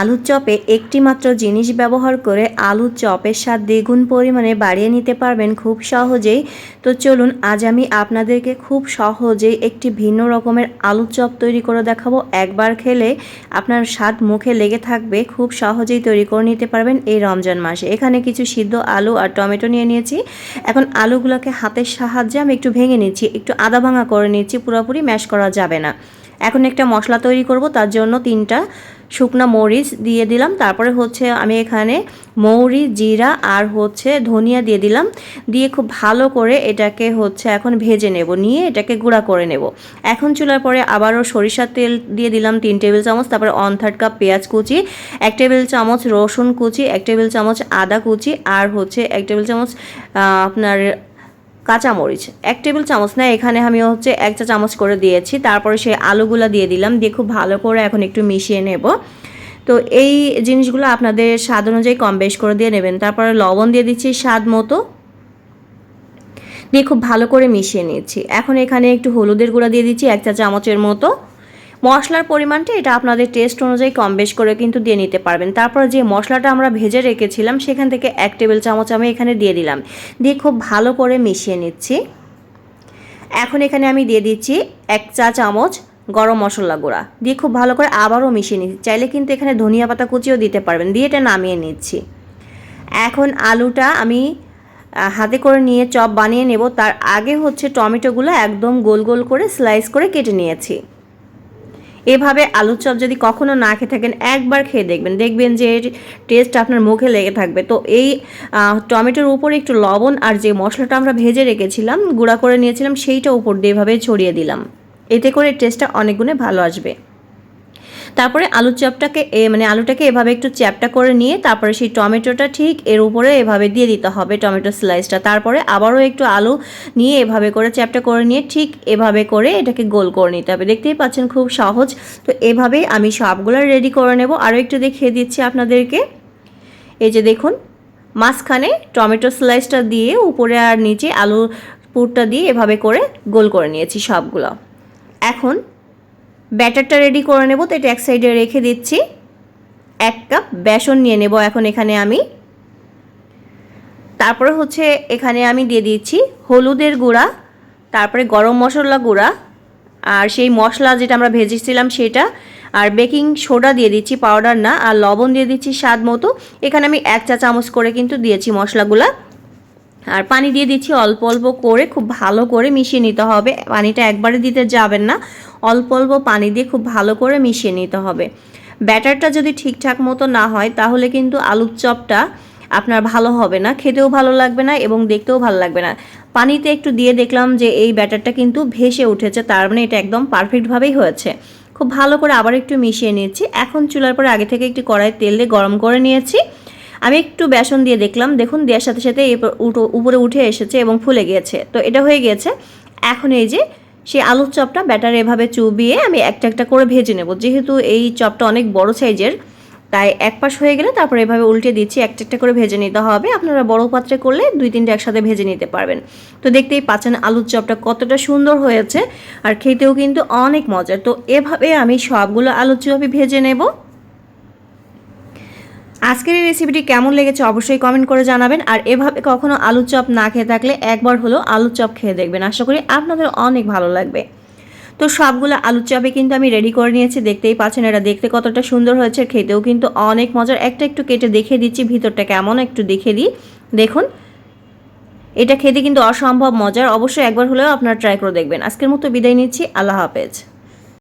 আলুর চপে একটি মাত্র জিনিস ব্যবহার করে আলুর চপের স্বাদ দ্বিগুণ পরিমাণে বাড়িয়ে নিতে পারবেন খুব সহজেই। তো চলুন, আজ আমি আপনাদেরকে খুব সহজেই একটি ভিন্ন রকমের আলুর চপ তৈরি করে দেখাবো। একবার খেলে আপনার স্বাদ মুখে লেগে থাকবে, খুব সহজেই তৈরি করে নিতে পারবেন এই রমজান মাসে। এখানে কিছু সিদ্ধ আলু আর টমেটো নিয়ে নিয়েছি। এখন আলুগুলোকে হাতের সাহায্যে আমি একটু ভেঙে নিচ্ছি, একটু আদা ভাঙা করে নিচ্ছি, পুরোপুরি ম্যাশ করা যাবে না। এখন একটা মশলা তৈরি করব, তার জন্য তিনটা শুকনা মরিচ দিয়ে দিলাম। তারপরে হচ্ছে আমি এখানে মৌরি, জিরা আর হচ্ছে ধনিয়া দিয়ে দিলাম। দিয়ে খুব ভালো করে এটাকে হচ্ছে এখন ভেজে নেব, নিয়ে এটাকে গুঁড়া করে নেব। এখন চুলার পরে আবারও সরিষার তেল দিয়ে দিলাম তিন টেবিল চামচ, তারপরে ওয়ান থার্ড কাপ পেঁয়াজ কুচি, এক টেবিল চামচ রসুন কুচি, এক টেবিল চামচ আদা কুচি, আর হচ্ছে এক টেবিল চামচ আপনার কাঁচামরিচ এক টেবিল চামচ না এখানে আমি হচ্ছে এক চা চামচ করে দিয়েছি। তারপরে সেই আলুগুলো দিয়ে দিলাম, দিয়ে খুব ভালো করে এখন একটু মিশিয়ে নেব। তো এই জিনিসগুলো আপনাদের স্বাদ অনুযায়ী কম বেশ করে দিয়ে নেবেন। তারপরে লবণ দিয়ে দিচ্ছি স্বাদ মতো। দিয়ে খুব ভালো করে মিশিয়ে নিয়েছি। এখন এখানে একটু হলুদের গুঁড়া দিয়ে দিচ্ছি, এক চা চামচের মতো। মশলার পরিমাণটা এটা আপনাদের টেস্ট অনুযায়ী কম বেশ করে কিন্তু দিয়ে নিতে পারবেন। তারপর যে মশলাটা আমরা ভেজে রেখেছিলাম, সেখান থেকে এক টেবিল চামচ আমি এখানে দিয়ে দিলাম। দিয়ে খুব ভালো করে মিশিয়ে নিচ্ছি। এখন এখানে আমি দিয়ে দিচ্ছি এক চা চামচ গরম মশলা গুঁড়া। দিয়ে খুব ভালো করে আবারও মিশিয়ে নিচ্ছি। চাইলে কিন্তু এখানে ধনিয়া পাতা কুচিও দিতে পারবেন। দিয়ে এটা নামিয়ে নিচ্ছি। এখন আলুটা আমি হাতে করে নিয়ে চপ বানিয়ে নেব। তার আগে হচ্ছে টমেটোগুলো একদম গোল গোল করে স্লাইস করে কেটে নিয়েছি। এভাবে আলুর চপ যদি কখনো না খেয়ে থাকেন, একবার খেয়ে দেখবেন। দেখবেন যে এর টেস্ট আপনার মুখে লেগে থাকবে। তো এই টমেটোর উপরে একটু লবণ আর যে মশলাটা আমরা ভেজে রেখেছিলাম, গুঁড়া করে নিয়েছিলাম, সেইটা উপর দিয়ে এভাবে ছড়িয়ে দিলাম। এতে করে টেস্টটা অনেক গুণে ভালো আসবে। তারপরে আলুর চপটাকে মানে আলুটাকে এভাবে একটু চ্যাপটা করে নিয়ে তারপরে সেই টমেটোটা ঠিক এর উপরে এভাবে দিয়ে দিতে হবে টমেটো স্লাইসটা তারপরে আবারও একটু আলু নিয়ে এভাবে করে চ্যাপটা করে নিয়ে ঠিক এভাবে করে এটাকে গোল করে নিতে হবে। দেখতেই পাচ্ছেন খুব সহজ। তো এভাবেই আমি সবগুলো রেডি করে নেব। আরও একটু দেখিয়ে দিচ্ছি আপনাদেরকে। এই যে দেখুন, মাঝখানে টমেটো স্লাইসটা দিয়ে উপরে আর নিচে আলু পুরটা দিয়ে এভাবে করে গোল করে নিয়েছি সবগুলো। এখন ব্যাটারটা রেডি করে নেব, তো এটা এক সাইডে রেখে দিচ্ছি। এক কাপ বেসন নিয়ে নেব এখন এখানে আমি। তারপরে হচ্ছে এখানে আমি দিয়ে দিচ্ছি হলুদের গুঁড়া, তারপরে গরম মশলা গুঁড়া, আর সেই মশলা যেটা আমরা ভেজেছিলাম সেটা, আর বেকিং সোডা দিয়ে দিচ্ছি পাউডার না, আর লবণ দিয়ে দিচ্ছি স্বাদ মতো। এখানে আমি এক চা চামচ করে কিন্তু দিয়েছি মশলাগুলা। আর পানি দিয়ে দিচ্ছি অল্প অল্প করে, খুব ভালো করে মিশিয়ে নিতে হবে। পানিটা একবারে দিতে যাবেন না, অল্প অল্প পানি দিয়ে খুব ভালো করে মিশিয়ে নিতে হবে। ব্যাটারটা যদি ঠিকঠাক মতো না হয়, তাহলে কিন্তু আলুর চপটা আপনার ভালো হবে না, খেতেও ভালো লাগবে না এবং দেখতেও ভালো লাগবে না। পানিতে একটু দিয়ে দেখলাম যে এই ব্যাটারটা কিন্তু ভেসে উঠেছে, তার মানে এটা একদম পারফেক্টভাবেই হয়েছে। খুব ভালো করে আবার একটু মিশিয়ে নিয়েছি এখন চুলার পরে আগে থেকে একটি কড়াই তেল দিয়ে গরম করে নিয়েছি। আমি একটু বেসন দিয়ে দেখলাম। দেখুন, দেওয়ার সাথে সাথে উপরে উঠে এসেছে এবং ফুলে গিয়েছে। তো এটা হয়ে গিয়েছে। এখন এই যে সেই আলুর চপটা ব্যাটার এভাবে চুবিয়ে আমি একটা একটা করে ভেজে নেব। যেহেতু এই চপটা অনেক বড় সাইজের, তাই এক পাশ হয়ে গেলে তারপরে এভাবে উল্টে দিচ্ছি, একটা একটা করে ভেজে নিতে হবে। আপনারা বড় পাত্রে করলে দুই তিনটে একসাথে ভেজে নিতে পারবেন। তো দেখতেই পাচ্ছেন আলুর চপটা কতটা সুন্দর হয়েছে, আর খেতেও কিন্তু অনেক মজার। তো এভাবে আমি সবগুলো আলুর চপই ভেজে নেব। আজকের এই রেসিপিটি কেমন লেগেছে অবশ্যই কমেন্ট করে জানাবেন। আর এভাবে কখনো আলুর চপ না খেয়ে থাকলে একবার হলো আলুর চপ খেয়ে দেখবেন। আশা করি আপনাদের অনেক ভালো লাগবে। তো সবগুলো আলুর চপে কিন্তু আমি রেডি করে নিয়েছি। দেখতেই পাচ্ছেন, এটা দেখতে কতটা সুন্দর হয়েছে। খেতেও কিন্তু অনেক মজার। একটা একটু কেটে দেখে দিচ্ছি, ভিতরটা কেমন একটু দেখে দিই। দেখুন, এটা খেতে কিন্তু অসম্ভব মজার। অবশ্যই একবার হলেও আপনারা ট্রাই করে দেখবেন। আজকের মতো বিদায় নিচ্ছি। আল্লাহ হাফেজ।